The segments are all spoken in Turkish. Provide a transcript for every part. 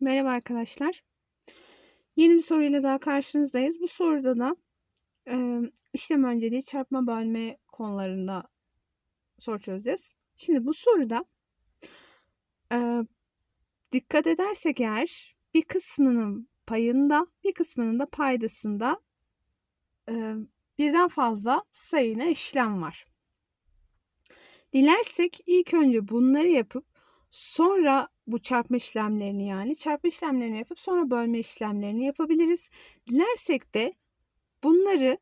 Merhaba arkadaşlar. Yeni bir soruyla daha karşınızdayız. Bu soruda da e, işlem önceliği çarpma bölme konularında soru çözeceğiz. Şimdi bu soruda e, dikkat edersek eğer bir kısmının payında bir kısmının da paydasında e, birden fazla sayına işlem var. Dilersek ilk önce bunları yapıp sonra bu çarpma işlemlerini yani çarpma işlemlerini yapıp sonra bölme işlemlerini yapabiliriz. Dilersek de bunları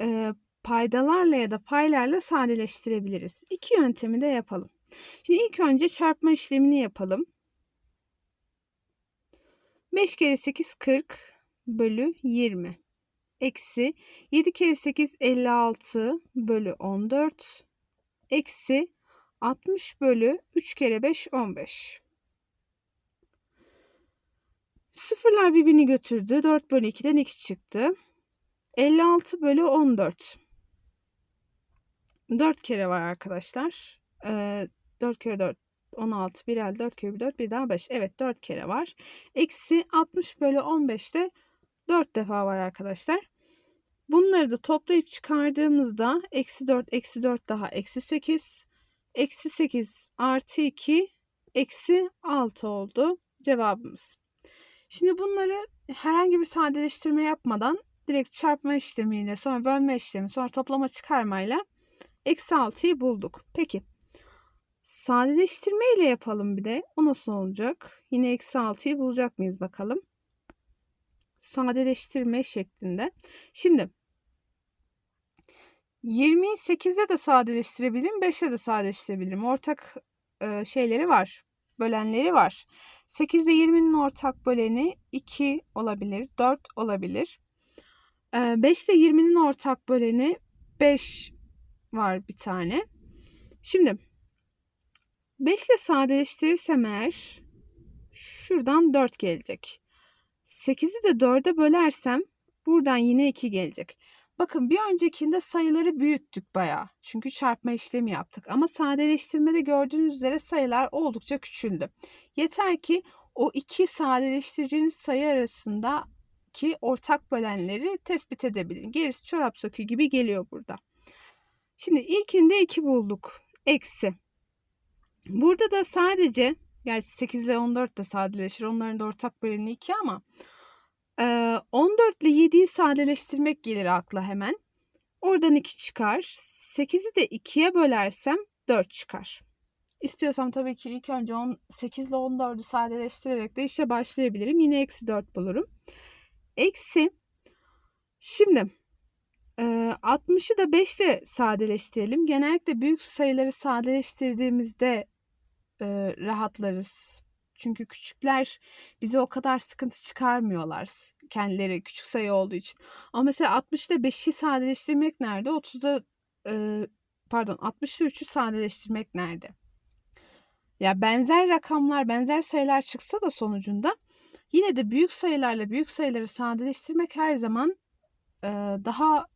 e, paydalarla ya da paylarla sadeleştirebiliriz. İki yöntemi de yapalım. Şimdi ilk önce çarpma işlemini yapalım. 5 kere 8 40 bölü 20 eksi 7 kere 8 56 bölü 14 eksi 60 bölü 3 kere 5 15. Sıfırlar birbirini götürdü. 4 bölü 2'den 2 çıktı. 56 bölü 14. 4 kere var arkadaşlar. Ee, 4 kere 4 16 bir el 4 kere 4 bir daha 5. Evet 4 kere var. Eksi 60 bölü 15 de 4 defa var arkadaşlar. Bunları da toplayıp çıkardığımızda eksi 4 eksi 4 daha eksi 8. Eksi 8 artı 2 eksi 6 oldu cevabımız. Şimdi bunları herhangi bir sadeleştirme yapmadan direkt çarpma işlemiyle sonra bölme işlemi sonra toplama çıkarmayla eksi 6'yı bulduk. Peki sadeleştirme ile yapalım bir de. O nasıl olacak? Yine eksi 6'yı bulacak mıyız bakalım. Sadeleştirme şeklinde. Şimdi 20'yi 8'de de sadeleştirebilirim, 5'te de sadeleştirebilirim. Ortak e, şeyleri var, bölenleri var. 8 ile 20'nin ortak böleni 2 olabilir, 4 olabilir. E, 5 ile 20'nin ortak böleni 5 var bir tane. Şimdi 5 ile sadeleştirirsem eğer şuradan 4 gelecek. 8'i de 4'e bölersem buradan yine 2 gelecek. Bakın bir öncekinde sayıları büyüttük bayağı. Çünkü çarpma işlemi yaptık. Ama sadeleştirmede gördüğünüz üzere sayılar oldukça küçüldü. Yeter ki o iki sadeleştireceğiniz sayı arasındaki ortak bölenleri tespit edebilin. Gerisi çorap sökü gibi geliyor burada. Şimdi ilkinde 2 bulduk. Eksi. Burada da sadece gerçi 8 ile 14 de sadeleşir. Onların da ortak böleni 2 ama 14 ile 7'yi sadeleştirmek gelir akla hemen. Oradan 2 çıkar. 8'i de 2'ye bölersem 4 çıkar. İstiyorsam tabii ki ilk önce 8 ile 14'ü sadeleştirerek de işe başlayabilirim. Yine eksi 4 bulurum. Eksi şimdi 60'ı da 5 ile sadeleştirelim. Genellikle büyük sayıları sadeleştirdiğimizde rahatlarız. Çünkü küçükler bize o kadar sıkıntı çıkarmıyorlar kendileri küçük sayı olduğu için. Ama mesela 60'da 5'i sadeleştirmek nerede? 30'da e, pardon 60'da 3'ü sadeleştirmek nerede? Ya benzer rakamlar, benzer sayılar çıksa da sonucunda yine de büyük sayılarla büyük sayıları sadeleştirmek her zaman e, daha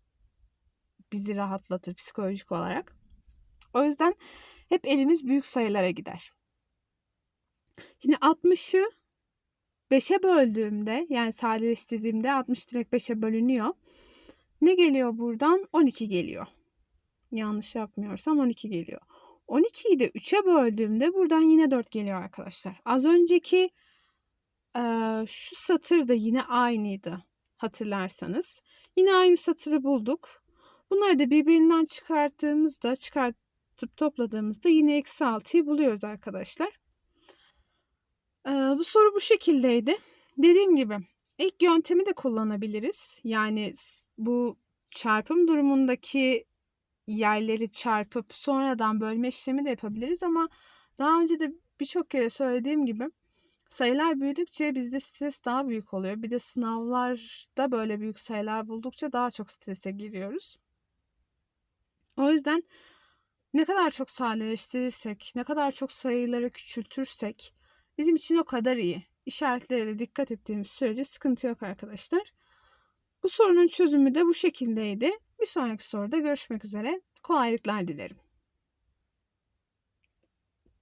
bizi rahatlatır psikolojik olarak. O yüzden hep elimiz büyük sayılara gider. Şimdi 60'ı 5'e böldüğümde yani sadeleştirdiğimde 60 direkt 5'e bölünüyor. Ne geliyor buradan? 12 geliyor. Yanlış yapmıyorsam 12 geliyor. 12'yi de 3'e böldüğümde buradan yine 4 geliyor arkadaşlar. Az önceki e, şu satır da yine aynıydı hatırlarsanız. Yine aynı satırı bulduk. Bunları da birbirinden çıkarttığımızda çıkartıp topladığımızda yine eksi 6'yı buluyoruz arkadaşlar. Ee, bu soru bu şekildeydi. Dediğim gibi ilk yöntemi de kullanabiliriz. Yani bu çarpım durumundaki yerleri çarpıp sonradan bölme işlemi de yapabiliriz ama daha önce de birçok kere söylediğim gibi sayılar büyüdükçe bizde stres daha büyük oluyor. Bir de sınavlarda böyle büyük sayılar buldukça daha çok strese giriyoruz. O yüzden ne kadar çok sadeleştirirsek, ne kadar çok sayıları küçültürsek Bizim için o kadar iyi. İşaretlere de dikkat ettiğimiz sürece sıkıntı yok arkadaşlar. Bu sorunun çözümü de bu şekildeydi. Bir sonraki soruda görüşmek üzere. Kolaylıklar dilerim.